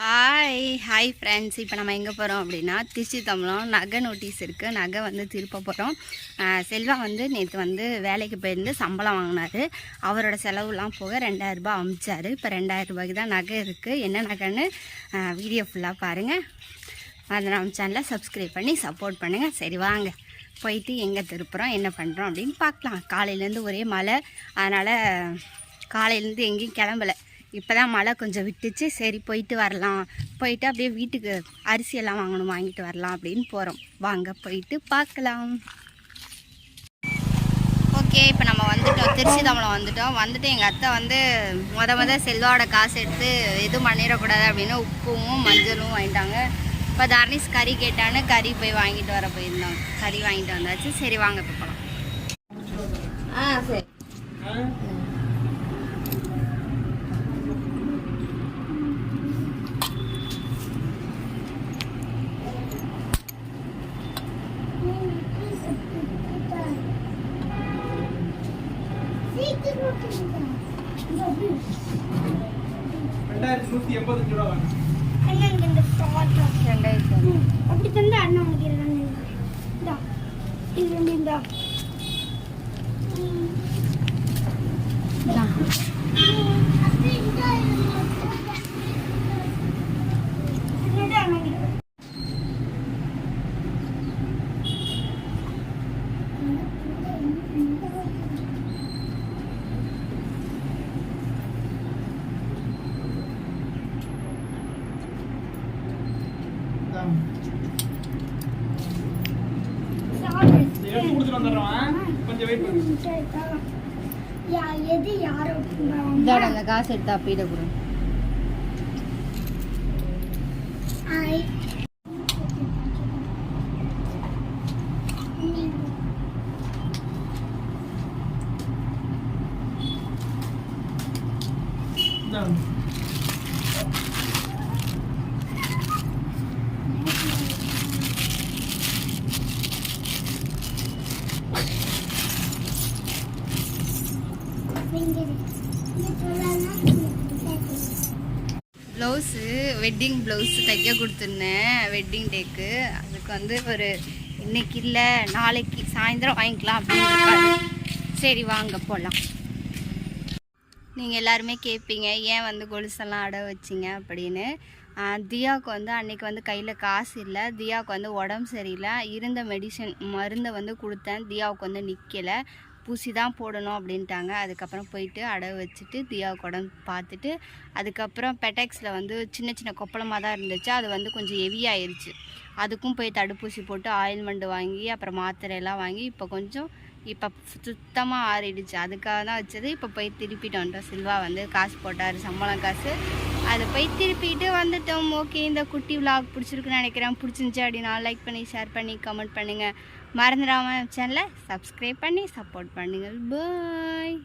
Hi hi friends இப்போ நம்ம எங்கே போகிறோம் அப்படின்னா திருச்சி தம்பலம் நகை நோட்டீஸ் இருக்குது நகை வந்து திருப்ப போகிறோம் செல்வா வந்து நேற்று வந்து வேலைக்கு போயிருந்து சம்பளம் வாங்கினாரு. அவரோட செலவுலாம் போக ரெண்டாயிரரூபா அமிச்சாரு. இப்போ ரெண்டாயிரம் ரூபாய்க்கு தான் நகை இருக்குது என்ன நகைன்னு வீடியோ ஃபுல்லாக பாருங்கள் அந்த நம்ம சேனலை சப்ஸ்கிரைப் பண்ணி சப்போர்ட் பண்ணுங்கள் சரி வாங்க. போயிட்டு எங்கே திருப்புறோம் என்ன பண்ணுறோம் அப்படின்னு பார்க்கலாம். காலையிலேருந்து ஒரே மழை. அதனால் காலையிலேருந்து எங்கேயும் கிளம்பலை. இப்போ தான் மழை கொஞ்சம் விட்டுச்சு. சரி போயிட்டு வரலாம். போயிட்டு அப்படியே வீட்டுக்கு அரிசி எல்லாம் வாங்கணும் வாங்கிட்டு வரலாம் அப்படின்னு போகிறோம் வாங்க போயிட்டு பார்க்கலாம். ஓகே இப்போ நம்ம வந்துட்டோம். திருச்சி தம்பலம் வந்துட்டோம். வந்துட்டு எங்கள் அத்தை வந்து முத முத செல்வாவோட காசு எடுத்து எதுவும் பண்ணிடக்கூடாது அப்படின்னு உப்பும் மஞ்சளும் வாங்கிட்டாங்க. இப்போ தர்னிஸ் கறி கேட்டான்னு கறி போய் வாங்கிட்டு வர போயிருந்தோம் கறி வாங்கிட்டு வந்தாச்சு. சரி வாங்க இப்போ போகலாம் ஆ சரி. ரெண்டாயிரத்தி நூத்தி எண்பத்தஞ்சு ரூபா வாங்க அண்ணனுக்கு இந்த photo. ரெண்டாயிரத்தி அப்படி தந்தா அண்ணா உனக்கு இது இது வந்து இந்தா. அந்த காசு எடுத்து அப்பீட கொடு. ப்ளவுஸு வெட்டிங் ப்ளவுஸு தைக்க கொடுத்துருந்தேன் வெட்டிங் டேக்கு அதுக்கு வந்து ஒரு இன்னைக்கு இல்லை நாளைக்கு சாயந்தரம் வாங்கிக்கலாம் அப்படின்னு சரி வாங்க போகலாம் நீங்கள் எல்லாருமே கேட்பீங்க ஏன் வந்து கொலுசெல்லாம் அட வச்சிங்க அப்படின்னு. தியாவுக்கு வந்து அன்றைக்கி வந்து கையில் காசு இல்லை. தியாவுக்கு வந்து உடம்பு சரியில்லை. இருந்த மெடிசன் மருந்தை வந்து கொடுத்தேன். தியாவுக்கு வந்து நிற்கலை பூசி தான் போடணும் அப்படின்ட்டாங்க. அதுக்கப்புறம் போயிட்டு அடவு வச்சுட்டு தியா குடம் பார்த்துட்டு அதுக்கப்புறம் பெட்டெக்ஸில் வந்து சின்ன சின்ன கொப்பளமாக தான் இருந்துச்சு. அது வந்து கொஞ்சம் ஹெவியாயிருச்சு அதுக்கும் போய் தடுப்பூசி போட்டு ஆயில்மெண்ட் வாங்கி அப்புறம் மாத்திரையெல்லாம் வாங்கி இப்போ கொஞ்சம் இப்போ சுத்தமாக ஆறிடுச்சு. அதுக்காக தான் வச்சது. இப்போ போய் திருப்பிட்டு வந்துட்டோம். சில்வா வந்து காசு போட்டார். சம்பளம் காசு. அதை போய் திருப்பிட்டு வந்துட்டோம். ஓகே இந்த குட்டி vlog பிடிச்சிருக்குன்னு நினைக்கிறேன். பிடிச்சிருந்துச்சி அப்படின்னா லைக் பண்ணி ஷேர் பண்ணி கமெண்ட் பண்ணுங்கள் மறந்துடாமல் சேனலை சப்ஸ்கிரைப் பண்ணி சப்போர்ட் பண்ணுங்கள். பாய்